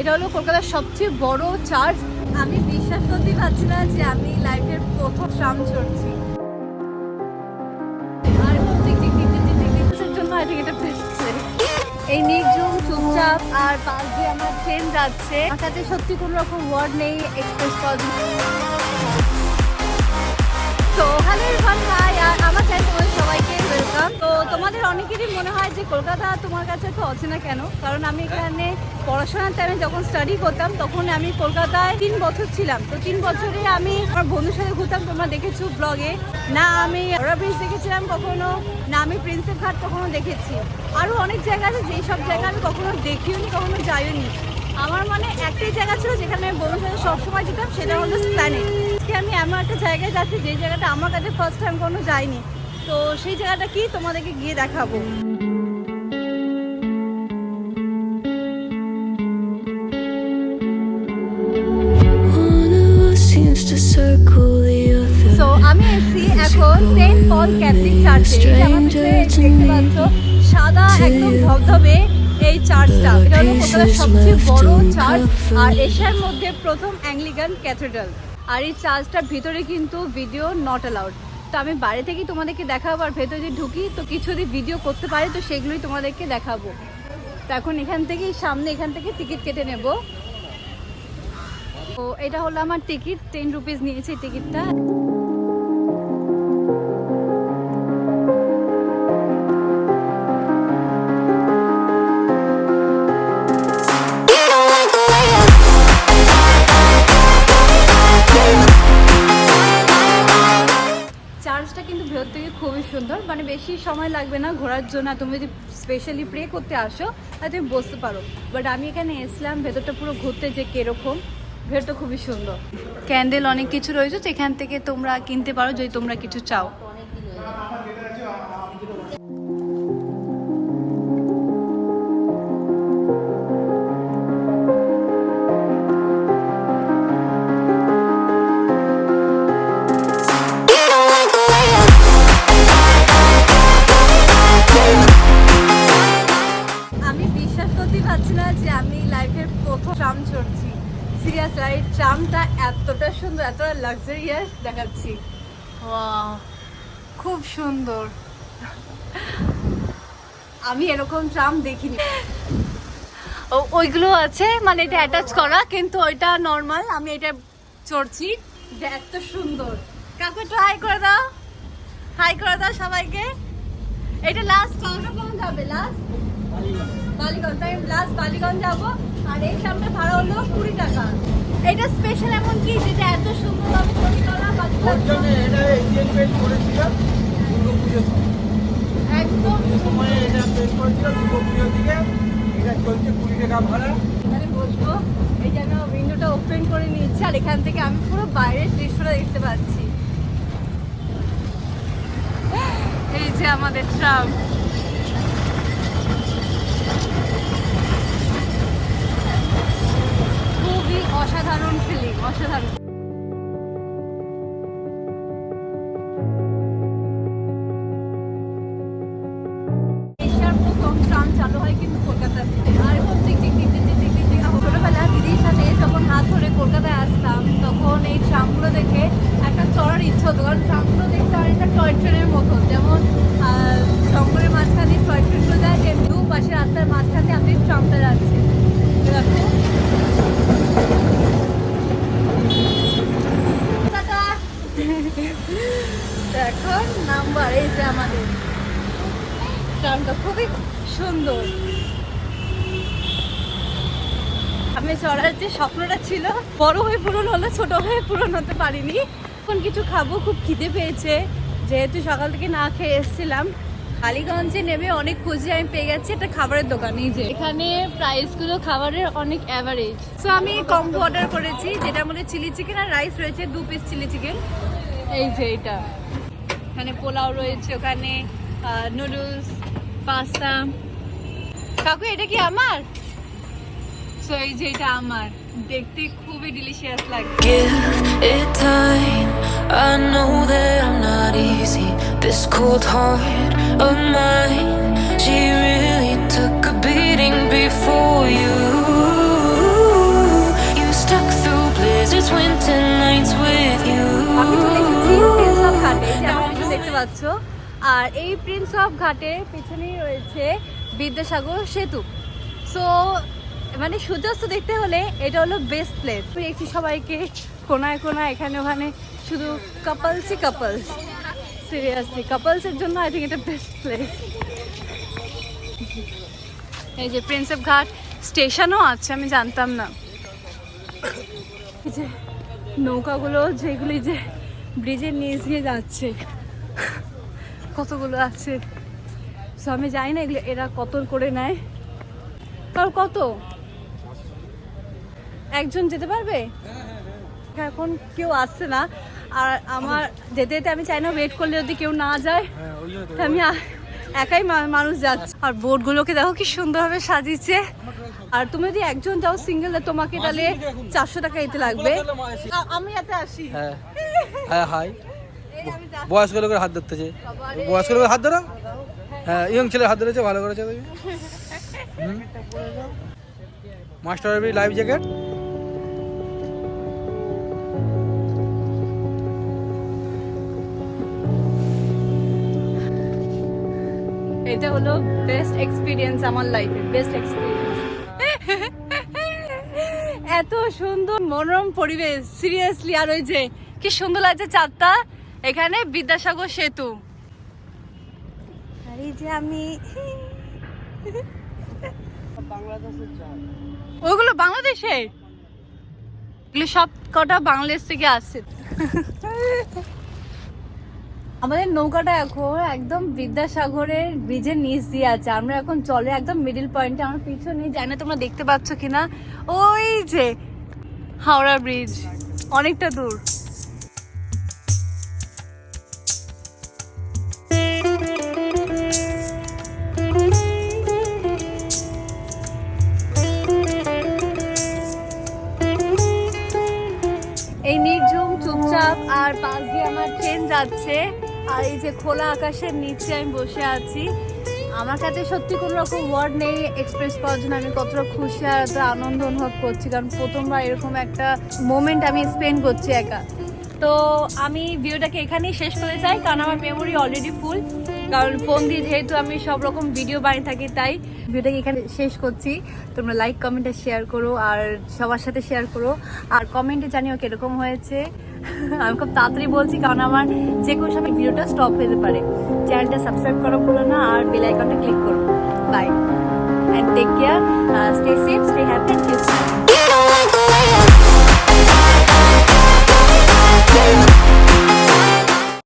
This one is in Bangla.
এটা হলো কলকাতার সবচেয়ে বড় চার্চ। আমি বিশ্বাস করতে পারছি না যে আমি লাইফের প্রথম ট্রাম চড়ছি আর জন্য আই থিঙ্ক এটা এই নির্জুম চুপচাপ আর পাশ দিয়ে আমার ট্রেন যাচ্ছে। কাছে সত্যি কোনো রকম ওয়ার্ড নেই এক্সপ্রেস করার তো হ্যালো ভাই আর আমার সবাইকে ওয়েলকাম তো তোমাদের অনেকেরই মনে হয় যে কলকাতা তোমার কাছে তো অচেনা কেন? কারণ আমি এখানে পড়াশোনার টাইমে যখন স্টাডি করতাম, তখন আমি কলকাতায় তিন বছর ছিলাম। তো তিন বছরে আমি আমার বন্ধুর সাথে ঘুরতাম, তোমরা দেখেছ ব্লগে না, আমি হাওড়া ব্রিজ দেখেছিলাম কখনো, না, আমি প্রিন্সেপ ঘাট কখনো দেখেছি। আরও অনেক জায়গা আছে, যেই সব জায়গা আমি কখনো দেখিও নি কখনো যাইও নি আমার মানে একটাই জায়গা ছিল যেখানে আমি বন্ধুর সাথে সবসময় যেতাম, সেটা হলো প্ল্যানেট আজকে আমি এমন একটা জায়গায় যাচ্ছি যে জায়গাটা আমার কাছে ফার্স্ট টাইম কোনো যাইনি। তো সেই জায়গাটা কি? তোমাদেরকে গিয়ে দেখাবো। আমি এখন সাদা এই চার্চটা। সবচেয়ে বড় আর এশিয়ার মধ্যে প্রথম আর এই চার্চটার ভিতরে কিন্তু ভিডিও নট অ্যালাউড তো আমি বাড়ি থেকেই তোমাদেরকে দেখাবো আর ভেতরে যদি ঢুকি, তো কিছু যদি ভিডিও করতে পারি, তো সেগুলোই তোমাদেরকে দেখাবো। তো এখন এখান থেকেই, সামনে এখান থেকে টিকিট কেটে নেব। তো এটা হলো আমার টিকিট টেন রুপিস নিয়েছে টিকিটটা সুন্দর। মানে বেশি সময় লাগবে না ঘোরার জন্য। তুমি যদি স্পেশালি প্রে করতে আসো, তাহলে তুমি বসতে পারো। বাট আমি এখানে এসলাম, ভেতরটা পুরো ঘুরতে যে কীরকম। তো খুবই সুন্দর। ক্যান্ডেল অনেক কিছু রয়েছে তো এখান থেকে তোমরা কিনতে পারো যদি তোমরা কিছু চাও। ট্রামটা এতটা সুন্দর এতটা লাক্সারিয়াস দেখাচ্ছি। খুব সুন্দর। আমি এরকম ট্রাম দেখিনি। ওইগুলো আছে মানে এটা অ্যাটাচ করা কিন্তু ওইটা নর্মাল আমি এটা চড়ছি। এত সুন্দর। কাকু একটু হাই করে দাও। হাই করে দাও সবাইকে। এটা লাস্ট কখন যাবে লাস্ট বালিগঞ্জ তাই লাস্ট বালিগঞ্জ যাব। আর এই সামনে ভাড়া হলো কুড়ি টাকা। এটা স্পেশাল এমন কি যেটা এত করা পুজোর সময়। একদম। সময়ে এটা পেন্ট করেছিলাম দুর্গা পুজো এটা চলছে কুড়ি টাকা ভাড়া। এখানে বসবো। এই যেন উইন্ডোটা ওপেন করে নিচ্ছে আর এখান থেকে আমি পুরো বাইরের দৃশ্যটা দেখতে পাচ্ছি। এই যে আমাদের ট্রাম। খুবই অসাধারণ ফিলিং অসাধারণ। চালু হয় কিন্তু কলকাতাতে আর এখন টিক যখন হাত ধরে কলকাতায় আসতাম, তখন এই ট্রামগুলো দেখে একটা চড়ার ইচ্ছা হতো। কারণ ট্রামগুলো দেখতে আর একটা টয় ট্রেনের মতন। পাশে রাস্তার মাঝখান আমাদের ট্রামটা যাচ্ছে। দেখো, নাম্বার, এই যে আমাদের। ট্রামটা খুবই সুন্দর। আমি চড়ার যে স্বপ্নটা ছিল, বড় হয়ে পূরণ হলো, ছোট হয়ে পূরণ হতে পারিনি। এখন কিছু খাব, খুব খিদে পেয়েছে। যেহেতু সকাল থেকে না খেয়ে এসেছিলাম কালীগঞ্জে নেমে অনেক খুঁজে আমি পেয়ে গেছি একটা খাবারের দোকান এই যে। এখানে প্রাইসগুলো খাবারের অনেক অ্যাভারেজ সো আমি কম্বো অর্ডার করেছি যেটার মধ্যে চিলি চিকেন আর রাইস রয়েছে দু পিস চিলি চিকেন এই যে এটা। এখানে পোলাও রয়েছে ওখানে নুডলস পাস্তা কাকু এটা কি আমার? সো এই যে এটা আমার। দেখতে খুবই ডিলিশিয়াস লাগে. I know that I'm not easy. This cold heart of mine, she really took a beating before you. You stuck through blizzards, winter nights with you. দেখতে পাচ্ছ আর এই প্রিন্স অফ ঘাটে পিছনেই রয়েছে বিদ্যাসাগর সেতু সো মানে সূর্যাস্ত দেখতে হলে এটা হলো বেস্ট প্লেস দেখছি সবাইকে কোনায় কোনায়, এখানে ওখানে শুধু কাপলসই কাপলস সিরিয়াসলি কাপলসের জন্য আই থিঙ্ক এটা বেস্ট প্লেস এই যে প্রিন্সেপ ঘাট স্টেশনও আছে, আমি জানতাম না। যে নৌকাগুলো যেগুলি যে ব্রিজের নিচ দিয়ে যাচ্ছে, কতগুলো আছে? সো আমি জানি না এগুলো, এরা কত করে নেয়। তার কত? একজন যেতে পারবে? এখন কেউ আসছে না। আর আমার যেতে যেতে আমি চাই না ওয়েট করলে যদি কেউ না যায় হ্যাঁ আমি একাই মা- মানুষ যাচ্ছে। আর বোটগুলোকে দেখো কি সুন্দরভাবে সাজিয়েছে। আর তুমি যদি একজন যাও সিঙ্গেল তোমাকে তাহলে চারশো টাকা দিতে লাগবে। আমি এতে আসি। হ্যাঁ। হ্যাঁ হাই। বয়স্ক লোকের হাত ধরতেছে। বয়স্ক লোকের হাত ধরো। হ্যাঁ ইয়ং ছেলের হাত ধরেছে ভালো করেছে তুমি মাস্টার লাইফ জ্যাকেট এটা হলো বেস্ট এক্সপিরিয়েন্স আমার লাইফে বেস্ট এক্সপিরিয়েন্স এত সুন্দর মনোরম পরিবেশ সিরিয়াসলি আর ওই যে কি সুন্দর লাগছে চাঁদটা, এখানে বিদ্যাসাগর সেতু। আর এই যে আমি ওগুলো বাংলাদেশে এগুলো সব কটা বাংলাদেশ থেকে আসছে আমাদের নৌকাটা এখন একদম বিদ্যাসাগরের ব্রিজের নিচ দিয়ে আছে। আমরা এখন চলে একদম মিডিল পয়েন্টে আমার পিছনে জানি না, তোমরা দেখতে পাচ্ছ কিনা? ওই যে হাওড়া ব্রিজ অনেকটা দূর। এই চুপচাপ আর পাশ দিয়ে আমার ট্রেন যাচ্ছে। আর এই যে খোলা আকাশের নিচে আমি বসে আছি। আমার কাছে সত্যি কোনো রকম ওয়ার্ড নেই এক্সপ্রেস করার জন্য। আমি কতটা খুশি আর আনন্দ অনুভব করছি। কারণ প্রথমবার এরকম একটা মোমেন্ট আমি স্পেন্ড করছি একা। তো আমি ভিডিওটাকে এখানেই শেষ করে চাই কারণ আমার মেমোরি অলরেডি ফুল কারণ ফোন দিয়ে যেহেতু আমি সব রকম ভিডিও বানিয়ে থাকি, তাই ভিডিওটাকে এখানে শেষ করছি। তোমরা লাইক কমেন্টে শেয়ার করো, আর সবার সাথে শেয়ার করো। আর কমেন্টে জানিও কীরকম হয়েছে। আমি খুব তাড়াতাড়ি বলছি, কারণ আমার যে কোনো সময় ভিডিওটা স্টপ হতে পারে। চ্যানেলটা সাবস্ক্রাইব করা ভুলো না, আর বেল আইকনটা ক্লিক করো। Bye and take care stay safe stay happy and